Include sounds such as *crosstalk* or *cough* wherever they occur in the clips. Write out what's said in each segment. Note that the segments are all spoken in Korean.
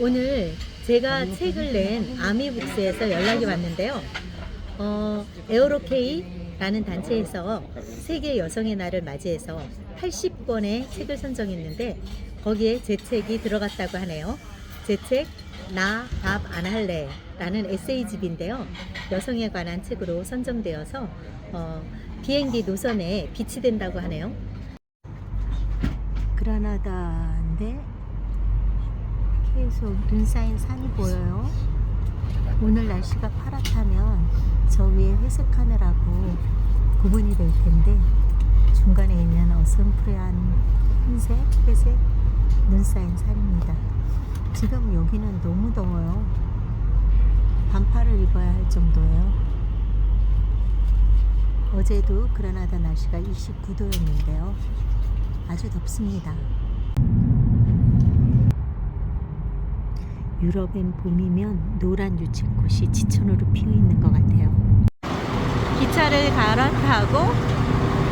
오늘 제가 책을 낸 아미북스에서 연락이 왔는데요. 어, 에어로케이라는 단체에서 세계 여성의 날을 맞이해서 80권의 책을 선정했는데 거기에 제 책이 들어갔다고 하네요. 제 책 나 밥 안 할래 라는 에세이집인데요. 여성에 관한 책으로 선정되어서 어, 비행기 노선에 비치된다고 하네요. 그라나다인데 계속 눈 쌓인 산이 보여요. 오늘 날씨가 파랗다면 저 위에 회색 하늘하고 구분이 될 텐데 중간에 있는 어슴푸레한 흰색, 회색 눈 쌓인 산입니다. 지금 여기는 너무 더워요. 반팔을 입어야 할 정도예요. 어제도 그라나다 날씨가 29도였는데요. 아주 덥습니다. 유럽엔 봄이면 노란 유채꽃이 지천으로 피어 있는 것 같아요. 기차를 갈아타고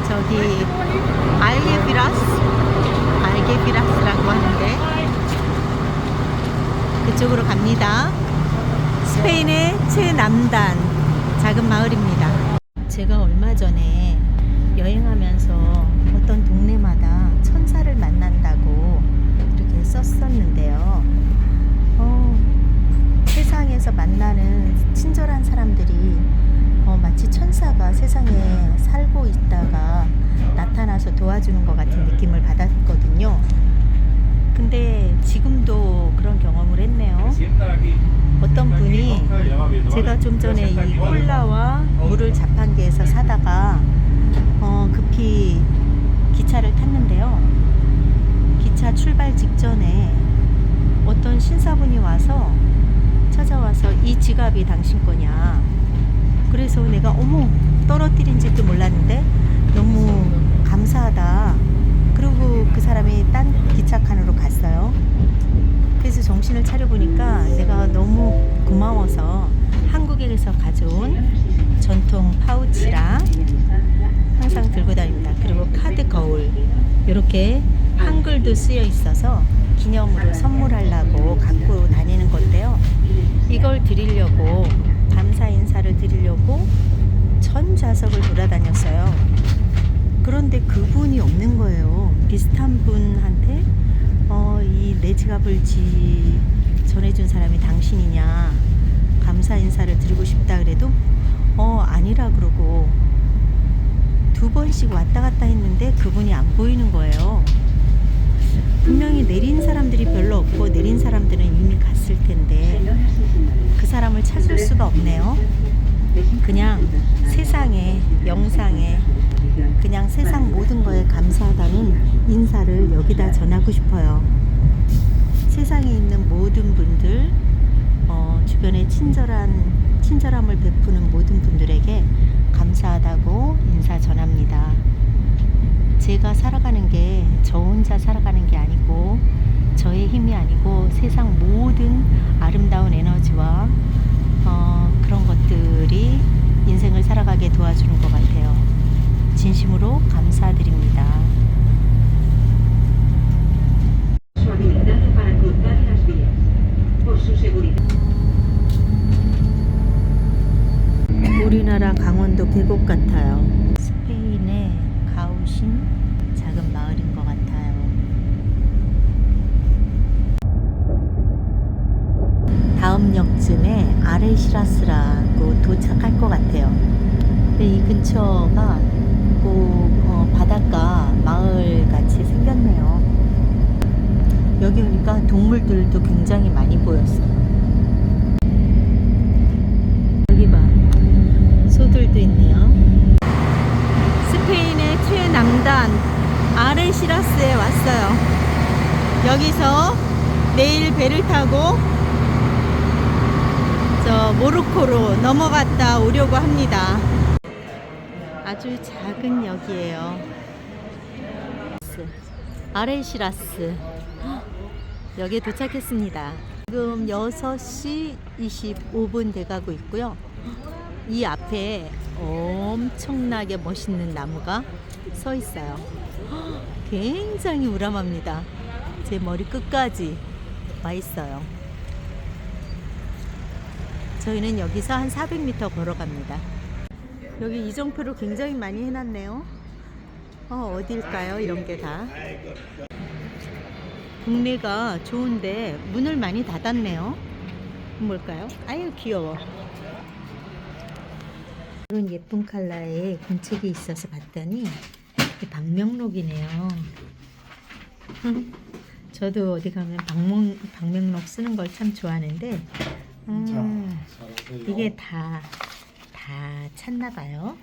저기 알게비라스, 알게비라스라고 하는데 그쪽으로 갑니다. 스페인의 최남단 작은 마을입니다. 제가 얼마 전에 여행하면서 어떤 동네마다 천사를 만난다고 이렇게 썼었는데요. 어, 세상에서 만나는 친절한 사람들이 어, 마치 천사가 세상에 살고 있다가 나타나서 도와주는 것 같은 느낌을 받았거든요. 근데 지금도 그런 경험을 했네요. 어떤 분이 제가 좀 전에 이 콜라와 물을 자판기에서 사다가 어, 급히 기차를 탔는데요. 기차 출발 직전에 어떤 신사분이 와서 찾아와서 이 지갑이 당신 거냐. 그래서 내가 어머 떨어뜨린 지도 몰랐는데 너무 감사하다. 그리고 그 사람이 딴 기차 칸으로 갔어요. 그래서 정신을 차려보니까 내가 너무 고마워서 한국에서 가져온 전통 파우치랑 항상 들고 다닙니다. 그리고 카드 거울 이렇게 한글도 쓰여 있어서 기념으로 선물하려고 갖고 다니는 건데요. 이걸 드리려고 감사 인사를 드리려고 전 좌석을 돌아다녔어요. 그런데 그분이 없는 거예요. 비슷한 분한테 어, 이 내 지갑을 지 전해준 사람이 당신이냐 감사 인사를 드리고 싶다 그래도 어 아니라 그러고 두 번씩 왔다 갔다 했는데 그분이 안 보이는 거예요. 분명히 내린 사람들이 별로 없고 내린 사람들은 이미 갔을 텐데 그 사람을 찾을 수가 없네요. 그냥 세상에 영상에 그냥 세상 모든 거에 감사하다는 인사를 여기다 전하고 싶어요. 세상에 있는 모든 분들, 어, 주변에 친절한 친절함을 베푸는 모든 분들에게 감사하다고 인사 전합니다. 제가 살아가는 게 저 혼자 살아가는 게 아니고 저의 힘이 아니고 세상 모든 아름다운 에너지와 어, 그런 것들이 인생을 살아가게 도와주는 것 같아요. 진심으로 감사드립니다. su habilidad para cruzar las vías. Por su seguridad. 우리나라 강원도 계곡 같아요. 스페인의 가우신 작은 마을인 것 같아요. 다음 역쯤에 아레시라스라고 도착할 것 같아요. 근데 이 근처가 꼭 어, 바닷가 마을 같이 생겼네요. 여기 오니까 동물들도 굉장히 많이 보였어요. 여기 봐. 소들도 있네요. 스페인의 최남단 아레시라스에 왔어요. 여기서 내일 배를 타고 저 모로코로 넘어갔다 오려고 합니다. 아주 작은 역이에요. 아레시라스. 여기에 도착했습니다. 지금 6시 25분 돼가고 있고요. 이 앞에 엄청나게 멋있는 나무가 서 있어요. 굉장히 우람합니다. 제 머리 끝까지 와 있어요. 저희는 여기서 한 400m 걸어갑니다. 여기 이정표를 굉장히 많이 해놨네요. 어, 어딜까요? 이런 게 다. 동네가 좋은데 문을 많이 닫았네요. 뭘까요? 아유, 귀여워. 이런 예쁜 컬러의 공책이 있어서 봤더니 방명록이네요. 저도 어디 가면 방명, 방명록 쓰는 걸 참 좋아하는데 음, 이게 다, 다 찾나 봐요.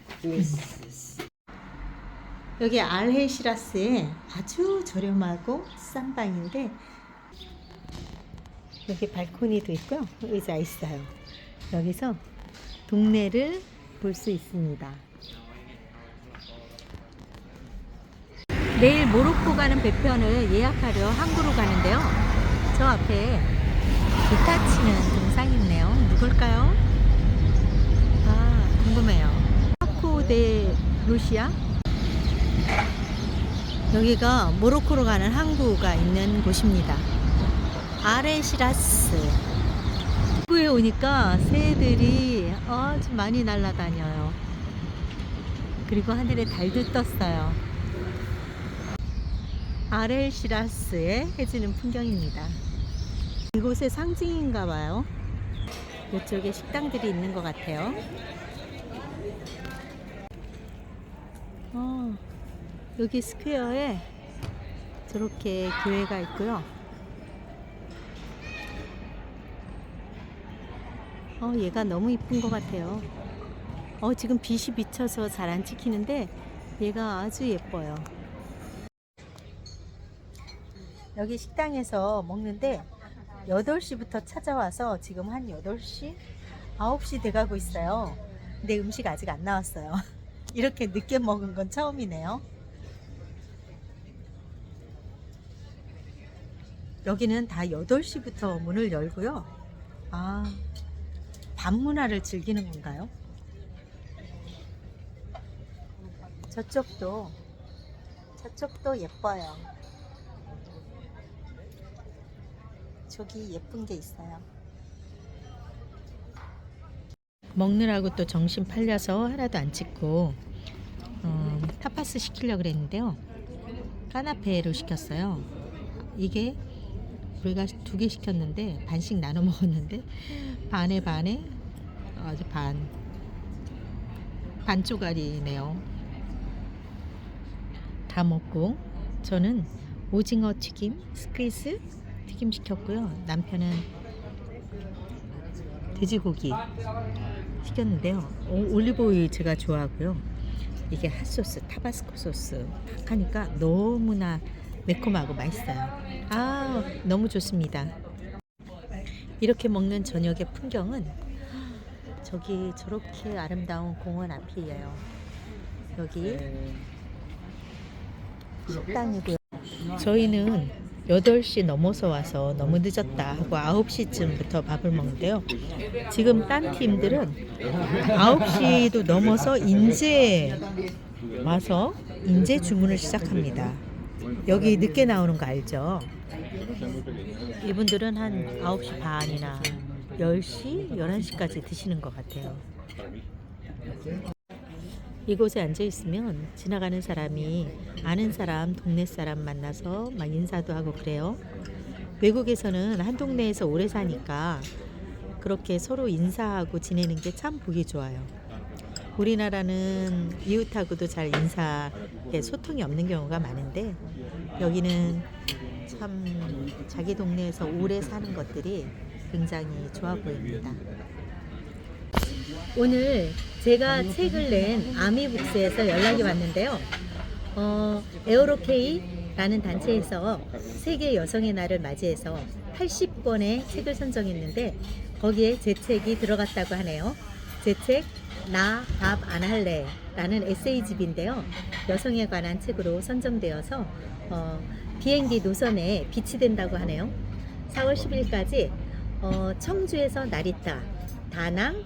여기 알헤시라스에 아주 저렴하고 싼 방인데 여기 발코니도 있고요. 의자 있어요. 여기서 동네를 볼 수 있습니다. 내일 모로코 가는 배편을 예약하려 항구로 가는데요. 저 앞에 기타 치는 동상이 있네요. 누굴까요? 아, 궁금해요. 파코 데 루시아? 여기가 모로코로 가는 항구가 있는 곳입니다. 아레시라스. 항구에 오니까 새들이 아주 많이 날아다녀요. 그리고 하늘에 달도 떴어요. 아레시라스에 해지는 풍경입니다. 이곳의 상징인가 봐요. 이쪽에 식당들이 있는 것 같아요. 어, 여기 스퀘어에 저렇게 교회가 있고요. 어, 얘가 너무 이쁜 것 같아요. 어, 지금 빛이 비쳐서 잘 안 찍히는데 얘가 아주 예뻐요. 여기 식당에서 먹는데 8시부터 찾아와서 지금 한 8시? 9시 돼가고 있어요. 근데 음식 아직 안 나왔어요. *laughs* 이렇게 늦게 먹은 건 처음이네요. 여기는 다 8시부터 문을 열고요. 아, 밤 문화를 즐기는 건가요? 저쪽도, 저쪽도 예뻐요. 저기 예쁜 게 있어요. 먹느라고 또 정신 팔려서 하나도 안 찍고 어, 타파스 시키려고 그랬는데요. 까나페로 시켰어요. 이게 우리가 두 개 시켰는데 반씩 나눠 먹었는데 반에 반에 아주 반 반쪼가리네요. 다 먹고 저는 오징어 튀김 스크이스 튀김 시켰고요. 남편은 돼지고기 시켰는데요. 오- 올리브오일 제가 좋아하고요. 이게 핫소스, 타바스코 소스 딱 하니까 너무나 매콤하고 맛있어요. 아, 너무 좋습니다. 이렇게 먹는 저녁의 풍경은 저기 저렇게 아름다운 공원 앞이에요. 여기 식당이고요. 저희는 8시 넘어서 와서 너무 늦었다 하고 9시쯤부터 밥을 먹는데요. 지금 딴 팀들은 9시도 넘어서 인제 와서 인제 주문을 시작합니다. 여기 늦게 나오는 거 알죠? 이분들은 한 9시 반이나 10시, 11시까지 드시는 것 같아요. 이곳에 앉아 있으면 지나가는 사람이 아는 사람, 동네 사람 만나서 막 인사도 하고 그래요. 외국에서는 한 동네에서 오래 사니까 그렇게 서로 인사하고 지내는 게 참 보기 좋아요. 우리나라는 이웃하고도 잘 인사, 에 소통이 없는 경우가 많은데 여기는 참 자기 동네에서 오래 사는 것들이 굉장히 좋아 보입니다. 오늘 제가 책을 낸 아미북스에서 연락이 왔는데요. 어, 에어로케이라는 단체에서 세계 여성의 날을 맞이해서 80권의 책을 선정했는데 거기에 제 책이 들어갔다고 하네요. 제 책 나 밥 안 할래 라는 에세이집인데요. 여성에 관한 책으로 선정되어서 어, 비행기 노선에 비치된다고 하네요. 4월 10일까지 어, 청주에서 나리타, 다낭,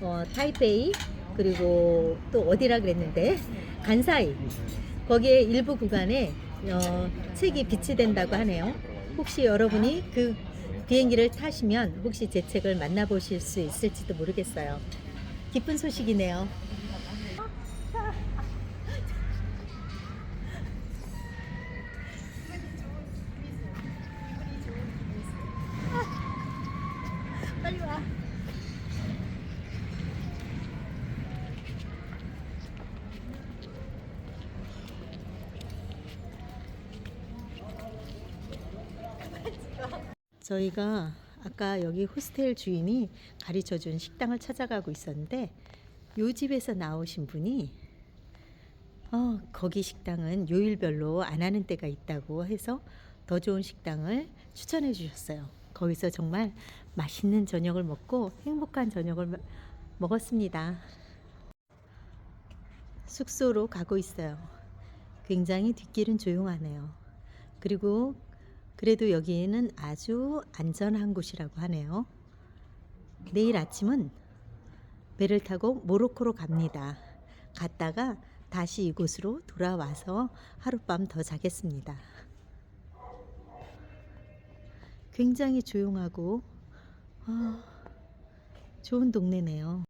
어, 타이페이 그리고 또 어디라 그랬는데 간사이 거기에 일부 구간에 어, 책이 비치된다고 하네요. 혹시 여러분이 그 비행기를 타시면 혹시 제 책을 만나보실 수 있을지도 모르겠어요. 기쁜 소식이네요. 저희가 아까 여기 호스텔 주인이 가르쳐 준 식당을 찾아가고 있었는데 요 집에서 나오신 분이 어, 거기 식당은 요일별로 안 하는 때가 있다고 해서 더 좋은 식당을 추천해 주셨어요. 거기서 정말 맛있는 저녁을 먹고 행복한 저녁을 먹- 먹었습니다. 숙소로 가고 있어요. 굉장히 뒷길은 조용하네요. 그리고 그래도 여기는 아주 안전한 곳이라고 하네요. 내일 아침은 배를 타고 모로코로 갑니다. 갔다가 다시 이곳으로 돌아와서 하룻밤 더 자겠습니다. 굉장히 조용하고 아, 좋은 동네네요.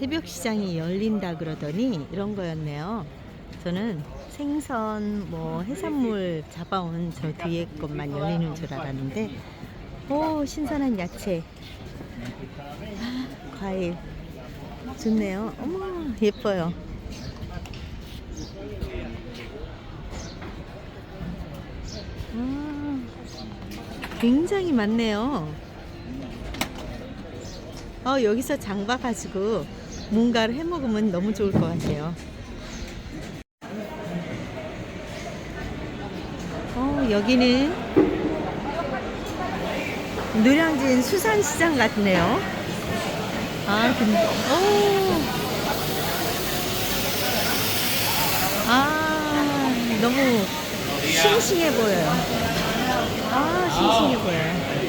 새벽 시장이 열린다 그러더니 이런 거였네요. 저는 생선 뭐 해산물 잡아온 저 뒤에 것만 열리는 줄 알았는데 오 신선한 야채 아, 과일 좋네요. 어머 예뻐요. 아, 굉장히 많네요. 어, 여기서 장봐가지고 뭔가를 해 먹으면 너무 좋을 것 같아요. 어, 여기는 노량진 수산시장 같네요. 아, 근데, 오. 아, 너무 싱싱해 보여요. 아, 싱싱해 보여요.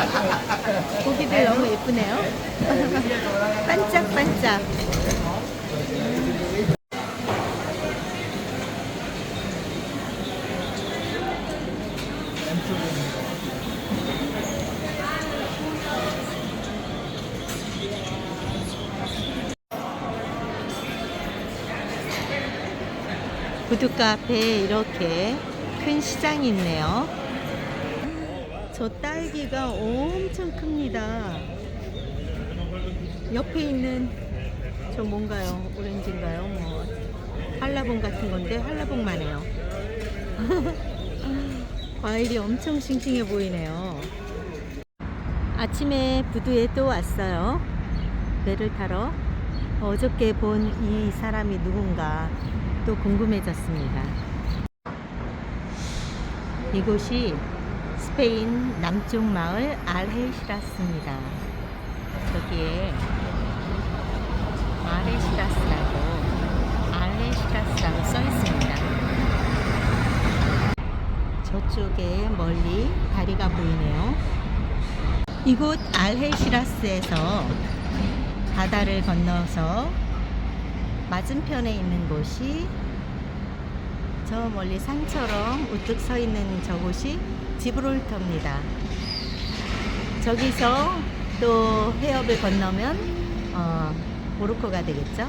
*laughs* 고기들 너무 예쁘네요. *laughs* 반짝반짝. 구두가 앞에 이렇게 큰 시장이 있네요. 저 딸기가 엄청 큽니다. 옆에 있는 저 뭔가요? 오렌지인가요? 뭐 한라봉 같은 건데 한라봉만 해요. *laughs* 과일이 엄청 싱싱해 보이네요. 아침에 부두에 또 왔어요. 배를 타러 어저께 본 이 사람이 누군가 또 궁금해졌습니다. 이곳이 스페인 남쪽 마을 알헤시라스입니다. 저기에 아레시라스라고 알레시라스라고 써 있습니다. 저쪽에 멀리 다리가 보이네요. 이곳 알헤시라스에서 바다를 건너서 맞은편에 있는 곳이 저 멀리 산처럼 우뚝 서 있는 저곳이 지브롤터입니다. 저기서 또 해협을 건너면 어, 모로코가 되겠죠.